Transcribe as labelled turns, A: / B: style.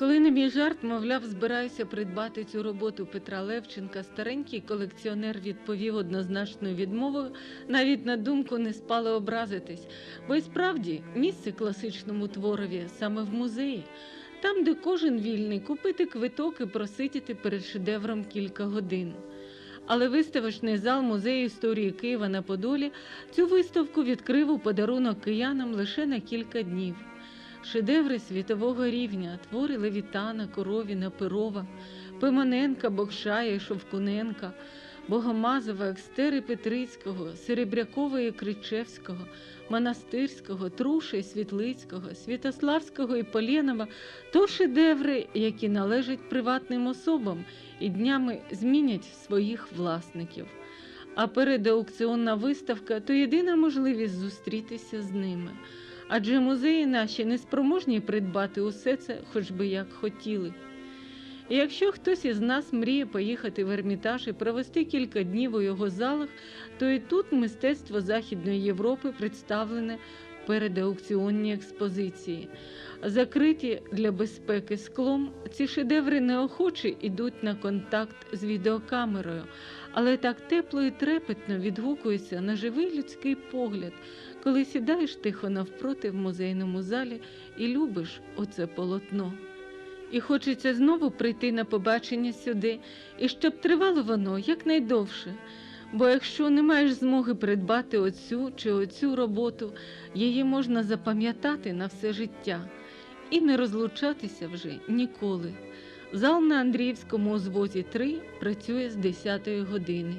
A: Коли на мій жарт, мовляв, збираюся придбати цю роботу Петра Левченка, старенький колекціонер відповів однозначною відмовою, навіть на думку не спало образитись. Бо й справді місце класичному творові саме в музеї, там, де кожен вільний купити квиток і просидіти перед шедевром кілька годин. Але виставочний зал музею історії Києва на Подолі цю виставку відкрив у подарунок киянам лише на кілька днів. Шедеври світового рівня, твори Левітана, Коровіна, Перова, Пимоненка, Бокшая, Шовкуненка, Богомазова, Екстери Петрицького, Серебрякова і Кричевського, Монастирського, Труша і Світлицького, Святославського і Полєнова. То шедеври, які належать приватним особам і днями змінять своїх власників. А передаукціонна виставка то єдина можливість зустрітися з ними. Адже музеї наші не спроможні придбати усе це, хоч би як хотіли. І якщо хтось із нас мріє поїхати в Ермітаж і провести кілька днів у його залах, то і тут мистецтво Західної Європи представлене в передаукціонній експозиції. Закриті для безпеки склом, ці шедеври неохоче йдуть на контакт з відеокамерою, але так тепло і трепетно відгукуються на живий людський погляд, коли сідаєш тихо навпроти в музейному залі і любиш оце полотно. І хочеться знову прийти на побачення сюди, і щоб тривало воно якнайдовше. Бо якщо не маєш змоги придбати оцю чи оцю роботу, її можна запам'ятати на все життя і не розлучатися вже ніколи. Зал на Андріївському узвозі 3 працює з 10 години.